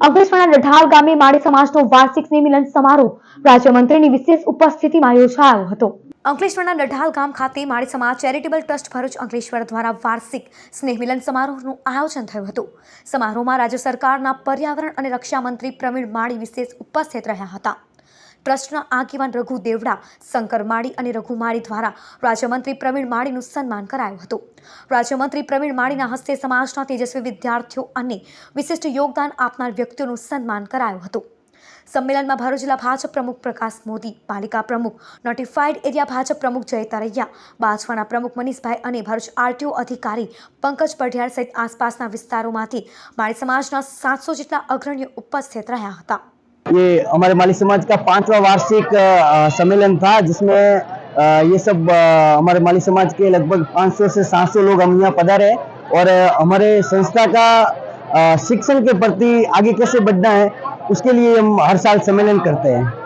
અંકલેશ્વરના લઢાલ ગામે માળી સમાજનો વાર્ષિક સ્નેહ મિલન સમારોહ રાજ્યમંત્રીની વિશેષ ઉપસ્થિતિમાં યોજાયો હતો. અંકલેશ્વરના ડઢાલ ગામ ખાતે માળી સમાજ ચેરિટેબલ ટ્રસ્ટ ભરૂચ અંકલેશ્વર દ્વારા વાર્ષિક સ્નેહ મિલન સમારોહનું આયોજન થયું હતું. સમારોહમાં રાજ્ય સરકારના પર્યાવરણ અને રક્ષા મંત્રી પ્રવીણ માળી વિશેષ ઉપસ્થિત રહ્યા હતા. ટ્રસ્ટના આગેવાન રઘુ દેવડા, શંકર માળી અને રઘુ માળી દ્વારા રાજ્યમંત્રી પ્રવીણ માળીનું સન્માન કરાયું હતું. રાજ્યમંત્રી પ્રવીણ માળીના હસ્તે સમાજના તેજસ્વી વિદ્યાર્થીઓ અને વિશિષ્ટ યોગદાન આપનાર વ્યક્તિઓનું સન્માન કરાયું હતું. સંમેલનમાં ભરૂચ જિલ્લા ભાજપ પ્રમુખ પ્રકાશ મોદી, પાલિકા પ્રમુખ નોટિફાઈડ એરિયા ભાજપ પ્રમુખ જય તરૈયા બાજવાના પ્રમુખ મનીષભાઈ અને ભરૂચ આરટીઓ અધિકારી પંકજ પઢિયાર સહિત આસપાસના વિસ્તારોમાંથી માળી સમાજના સાતસો જેટલા અગ્રણીઓ ઉપસ્થિત રહ્યા હતા. ये हमारे माली समाज का पांचवा वार्षिक सम्मेलन था, जिसमें ये सब हमारे माली समाज के लगभग 500 से 700 लोग हम यहाँ पधारे और हमारे संस्था का शिक्षण के प्रति आगे कैसे बढ़ना है, उसके लिए हम हर साल सम्मेलन करते हैं।